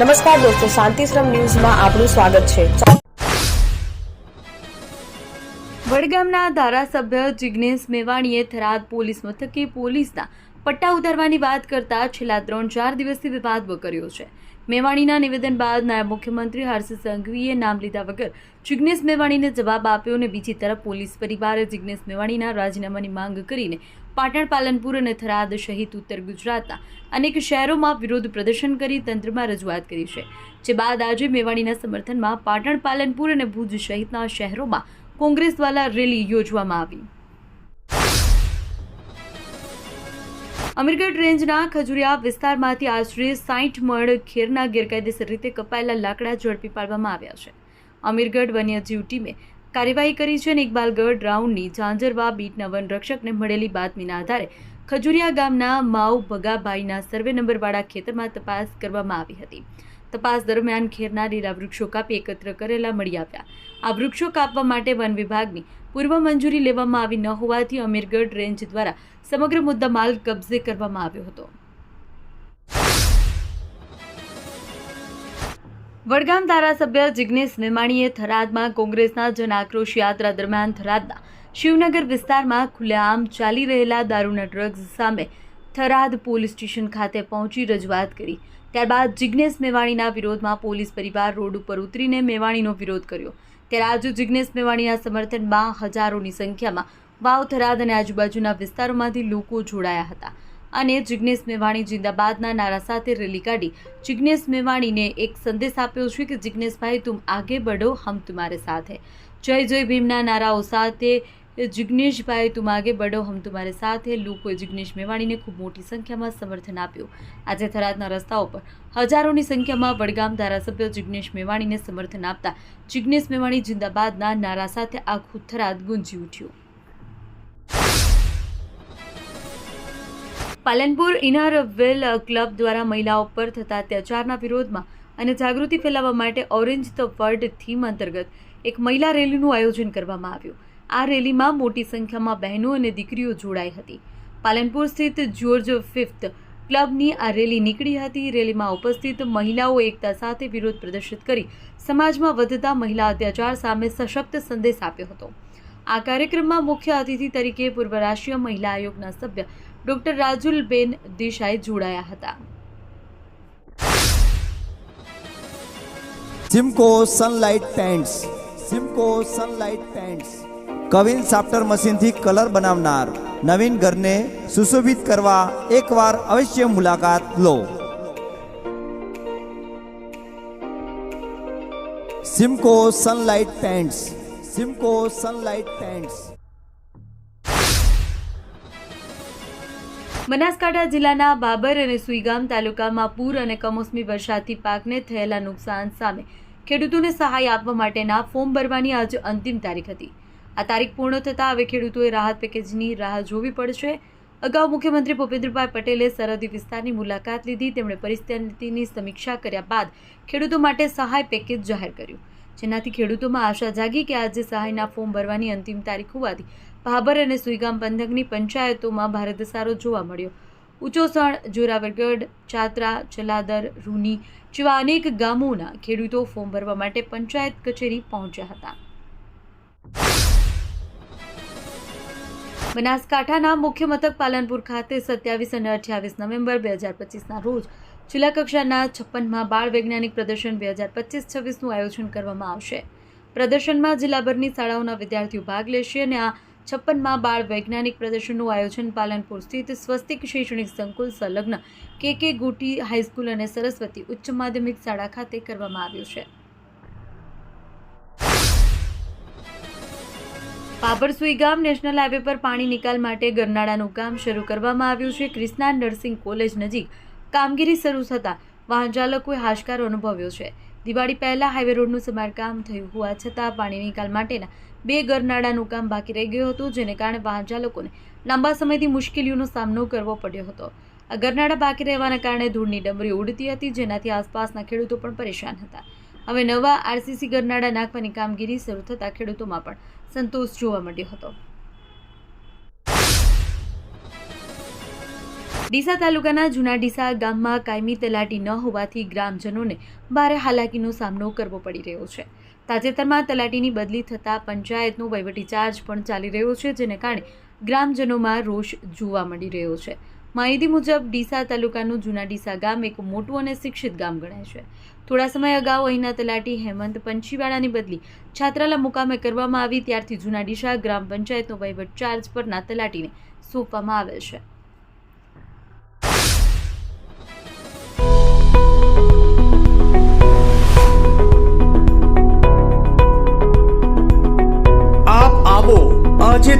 નમસ્કાર દોસ્તો, શાંતિશ્રમ ન્યૂઝમાં આપનું સ્વાગત છે. વડગામના ધારાસભ્ય જિગ્નેશ મેવાણીએ થરાદ પોલીસ મથકે પોલીસના પટ્ટા ઉતારવાની વાત કરતા છેલ્લા ત્રણ ચાર દિવસથી વિવાદ વકર્યો છે. મેવાણીના નિવેદન બાદ નાયબ મુખ્યમંત્રી હર્ષ સંઘવીએ નામ લીધા વગર જિગ્નેશ મેવાણીને જવાબ આપ્યો અને બીજી તરફ પોલીસ પરિવારે જિગ્નેશ મેવાણીના રાજીનામાની માંગ કરીને પાટણ, પાલનપુર અને થરાદ સહિત ઉત્તર ગુજરાતના અનેક શહેરોમાં વિરોધ પ્રદર્શન કરી તંત્રમાં રજૂઆત કરી છે, જે બાદ આજે મેવાણીના સમર્થનમાં પાટણ, પાલનપુર અને ભુજ સહિતના શહેરોમાં કોંગ્રેસ દ્વારા રેલી યોજવામાં આવી. અમીરગઢ રેન્જના ખજુરિયા વિસ્તારમાંથી આશરે સાઠ મણ ખેરના ગેરકાયદેસર રીતે કપાયેલા લાકડા ઝડપી પાડવામાં આવ્યા છે. અમીરગઢ વન્યજીવ ટીમે કાર્યવાહી કરી છે અને ઇકબાલગઢ રાઉન્ડની ઝાંઝરવા બીટના વનરક્ષકને મળેલી બાતમીના આધારે ખજુરિયા ગામના માવ ભગાભાઈના સર્વે નંબરવાળા ખેતરમાં તપાસ કરવામાં આવી હતી. તપાસ દરમિયાન ખેરના લીલા વૃક્ષો કાપી એકત્ર કરેલા મળી આવ્યા. આ વૃક્ષો કાપવા માટે વન વિભાગની પૂર્વ મંજૂરી લેવામાં આવી ન હોવાથી અમીરગઢ રેન્જ દ્વારા સમગ્ર મુદ્દા માલ કબજે કરવામાં આવ્યો હતો. વડગામ ધારાસભ્ય જિગ્નેશ નિમાણીએ થરાદમાં કોંગ્રેસના જન આક્રોશ યાત્રા દરમિયાન થરાદના શિવનગર વિસ્તારમાં ખુલ્લેઆમ ચાલી રહેલા દારૂના ડ્રગ્સ સામે થરાદ પોલીસ સ્ટેશન ખાતે પહોંચી રજૂઆત કરી. ત્યારબાદ જિગ્નેશ મેવાણીના વિરોધમાં પોલીસ પરિવાર રોડ ઉપર ઉતરીને મેવાણીનો વિરોધ કર્યો. ત્યારે આજે જિગ્નેશ મેવાણીના સમર્થનમાં હજારોની સંખ્યામાં વાવ, થરાદ અને આજુબાજુના વિસ્તારોમાંથી લોકો જોડાયા હતા. અને જિગ્નેશ મેવાણી જિંદાબાદના નારા સાથે રેલી કાઢી. જિગ્નેશ મેવાણીને એક સંદેશ આપ્યો છે કે, જિગ્નેશભાઈ તુમ આગે બઢો, હમ તુમારે સાથે જય જય ભીમના નારાઓ સાથે, જિગ્નેશભાઈ તુમ આગે બઢો, હમ તુમારે સાથે લોકોએ જિગ્નેશ મેવાણીને ખૂબ મોટી સંખ્યામાં સમર્થન આપ્યું. આજે થરાદના રસ્તાઓ પર હજારોની સંખ્યામાં વડગામ ધારાસભ્ય જિગ્નેશ મેવાણીને સમર્થન આપતા જિગ્નેશ મેવાણી જિંદાબાદના નારા સાથે આખું થરાદ ગુંજી ઉઠ્યું. પાલનપુર ઇનર વેલ ક્લબ દ્વારા મહિલાઓ પર થતા અત્યાચારના વિરોધમાં અને જાગૃતિ ફેલાવવા માટે ઓરેન્જ ધ વર્લ્ડ થીમ અંતર્ગત એક મહિલા રેલીનું આયોજન કરવામાં આવ્યું. આ રેલીમાં મોટી સંખ્યામાં બહેનો અને દીકરીઓ જોડાઈ હતી. પાલનપુર સ્થિત જ્યોર્જ ફિફ્થ ક્લબની આ રેલી નીકળી હતી. રેલીમાં ઉપસ્થિત મહિલાઓ એકતા સાથે વિરોધ પ્રદર્શિત કરી સમાજમાં વધતા મહિલા અત્યાચાર સામે સશક્ત સંદેશ આપ્યો હતો. આ કાર્યક્રમમાં મુખ્ય અતિથિ તરીકે પૂર્વ રાષ્ટ્રીય મહિલા આયોગના સભ્ય ડોક્ટર રાજુલબેન દેસાઈ જોડાયા હતા. Simco Sunlight paints Simco Sunlight paints queen સાફ્ટર મશીનથી કલર બનાવનાર નવીન ઘરને સુશોભિત કરવા એકવાર અવશ્ય મુલાકાત લો. Simco sunlight pants Simco sunlight pants Banaskantha જિલ્લાના બાબર અને સુઈગામ તાલુકામાં પૂર અને કમોસમી વરસાદથી પાકને થયેલા નુકસાન સામે ખેડૂતોને સહાય આપવા માટેના ફોર્મ ભરવાની આજે અંતિમ તારીખ હતી. આ તારીખ પૂર્ણ થતાં હવે ખેડૂતોએ રાહત પેકેજની રાહ જોવી પડશે. અગાઉ મુખ્યમંત્રી ભૂપેન્દ્રભાઈ પટેલે સરહદી વિસ્તારની મુલાકાત લીધી. તેમણે પરિસ્થિતિની સમીક્ષા કર્યા બાદ ખેડૂતો માટે સહાય પેકેજ જાહેર કર્યું. જેનાથી ખેડૂતોમાં આશા જાગી કે આજે સહાયના ફોર્મ ભરવાની અંતિમ તારીખ હોવાથી ભાભર અને સુઈગામ પંથકની પંચાયતોમાં ભારે સારો જોવા મળ્યો. ઉચોસણ, જોરાવરગઢ, ચાત્રા ચલાદર રૂની જેવા અનેક ગામોના ખેડૂતો ફોર્મ ભરવા માટે પંચાયત કચેરી પહોંચ્યા હતા. બનાસકાંઠાના મુખ્ય મથક પાલનપુર ખાતે સત્યાવીસ અને અઠ્યાવીસ નવેમ્બર બે હજાર પચીસના રોજ જિલ્લા કક્ષાના છપ્પનમાં બાળ વૈજ્ઞાનિક પ્રદર્શન બે હજાર પચીસ છવ્વીસનું આયોજન કરવામાં આવશે. પ્રદર્શનમાં જિલ્લાભરની શાળાઓના વિદ્યાર્થીઓ ભાગ લેશે અને આ છપ્પનમાં બાળ વૈજ્ઞાનિક પ્રદર્શનનું આયોજન પાલનપુર સ્થિત સ્વસ્તિક શૈક્ષણિક સંકુલ સંલગ્ન કે કે ગોટી હાઈસ્કૂલ અને સરસ્વતી ઉચ્ચ માધ્યમિક શાળા ખાતે કરવામાં આવ્યું છે. પાપરસુઈ ગામ નેશનલ હાઈવે પર પાણી નિકાલ માટે ગરનાળાનું કામ શરૂ કરવામાં આવ્યું છે. ક્રિષ્ના નર્સિંગ કોલેજ નજીક કામગીરી શરૂ થતાં વાહન ચાલકોએ હાશકારો અનુભવ્યો છે. દિવાળી પહેલાં હાઈવે રોડનું સમારકામ થયું હોવા છતાં પાણી નિકાલ માટેના બે ગરનાળાનું કામ બાકી રહી ગયું હતું, જેને કારણે વાહન ચાલકોને લાંબા સમયથી મુશ્કેલીઓનો સામનો કરવો પડ્યો હતો. આ ગરનાળા બાકી રહેવાના કારણે ધૂળની ડમરી ઉડતી હતી, જેનાથી આસપાસના ખેડૂતો પણ પરેશાન હતા. હવે નવા આરસીસી ગરનાળા નાખવાની કામગીરી શરૂ થતાં ખેડૂતોમાં પણ સંતોષ જોવા મળ્યો હતો. ડીસા તાલુકાના જૂના ડીસા ગામમાં કાયમી તલાટી ન હોવાથી ગ્રામજનોને ભારે હાલાકીનો સામનો કરવો પડી રહ્યો છે. તાજેતરમાં તલાટીની બદલી થતાં પંચાયતનો વહીવટી ચાર્જ પણ ચાલી રહ્યો છે, જેને કારણે ગ્રામજનોમાં રોષ જોવા મળી રહ્યો છે. માહિતી મુજબ, ડીસા તાલુકાનું જૂના ડીસા ગામ એક મોટું અને શિક્ષિત ગામ ગણાય છે. થોડા સમય અગાઉ અહીંના તલાટી હેમંત પંછીવાળાની બદલી છાત્રાલા મુકામે કરવામાં આવી, ત્યારથી જૂના ડીસા ગ્રામ પંચાયતનો વહીવટ ચાર્જ પરના તલાટીને સોંપવામાં આવેલ છે.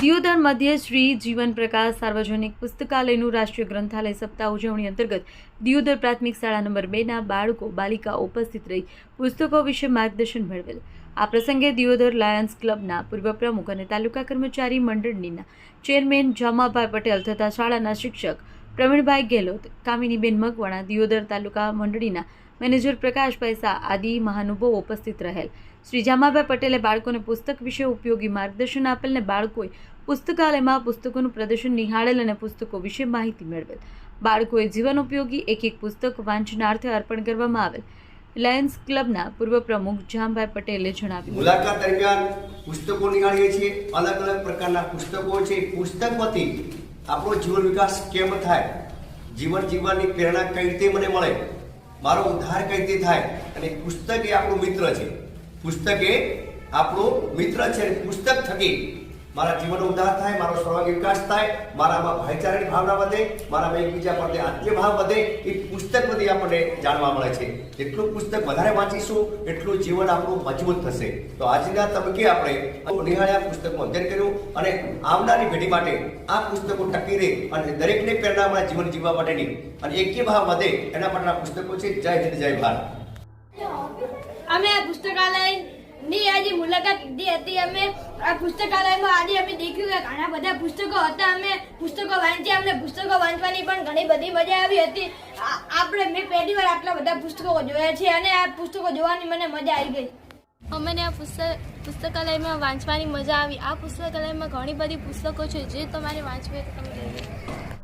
દિયોદર મધ્ય શ્રી જીવન પ્રકાશ સાર્વજનિક પુસ્તકાલયનું રાષ્ટ્રીય ગ્રંથાલય સપ્તાહ ઉજવણી અંતર્ગત દિયોદર પ્રાથમિક શાળા નંબર બેના બાળકો બાલિકાઓ ઉપસ્થિત રહી પુસ્તકો વિશે માર્ગદર્શન મેળવેલ. આ પ્રસંગે દિયોદર લાયન્સ ક્લબના પૂર્વ પ્રમુખ અને તાલુકા કર્મચારી મંડળનીના ચેરમેન જામાભાઈ પટેલ તથા શાળાના શિક્ષક પ્રવીણભાઈ ગેહલોત, કામિનીબેન મકવાણા, દિયોદર તાલુકા મંડળીના મેનેજર પ્રકાશભાઈ શાહ આદિ મહાનુભાવો ઉપસ્થિત રહેલ. શ્રી જામાભાઈ પટેલે બાળકોને પુસ્તક વિશે ઉપયોગી માર્ગદર્શન આપેલ ને બાળકોએ પુસ્તકાલયમાં પુસ્તકોનું પ્રદર્શન નિહાળેલ અને પુસ્તકો વિશે માહિતી મેળવેલ. બાળકોએ જીવન ઉપયોગી એક એક પુસ્તક વાંચનાર્થે અર્પણ કરવામાં આવેલ. લાયન્સ ક્લબના પૂર્વ પ્રમુખ જામભાઈ પટેલે જણાવ્યું. મુલાકાત દરમિયાન પુસ્તકો નિહાળીએ છીએ. અલગ અલગ પ્રકારના પુસ્તકો છે. પુસ્તકમાંથી આપણો જીવન વિકાસ કેમ થાય? જીવન જીવવાની પ્રેરણા કઈ રીતે મને મળે? મારો ઉદ્ધાર કઈ રીતે થાય? અને પુસ્તક એ આપણું મિત્ર છે. પુસ્તક એ આપણું મિત્ર છે પુસ્તક થકી મારા જીવનનો ઉદ્ધાર થાય, મારો સર્વાંગી વિકાસ થાય, મારામાં ભાઈચારાની ભાવના વધે, મારામાં એકબીજા પ્રત્યે આત્મીય ભાવ વધે, એ પુસ્તક બધી આપણને જાણવા મળે છે. જેટલું પુસ્તક વધારે વાંચીશું, એટલું જીવન આપણું મજબૂત થશે. તો આજના તબક્કે આપણે નિહાળ્યા પુસ્તકનું અધ્યયન કર્યું અને આવનારી પેઢી માટે આ પુસ્તકો ટકી રહે અને દરેકને પ્રેરણા મળે જીવન જીવવા માટેની. અને એકી ભાવ વધે એના માટેના પુસ્તકો છે, જય હિન્દ, જય ભારત. અમે આ પુસ્તકાલયની આજે મુલાકાત લીધી હતી. અમે આ પુસ્તકાલયમાં આજે અમે દેખ્યું કે ઘણા બધા પુસ્તકો હતા. અમે પુસ્તકો વાંચ્યા, અમને પુસ્તકો વાંચવાની પણ ઘણી બધી મજા આવી હતી. આપણે મેં પહેલી વાર આટલા બધા પુસ્તકો જોયા છે અને આ પુસ્તકો જોવાની મને મજા આવી ગઈ. અમને આ પુસ્તક પુસ્તકાલયમાં વાંચવાની મજા આવી. આ પુસ્તકાલયમાં ઘણી બધી પુસ્તકો છે. જે તમારે વાંચવી હોય તમે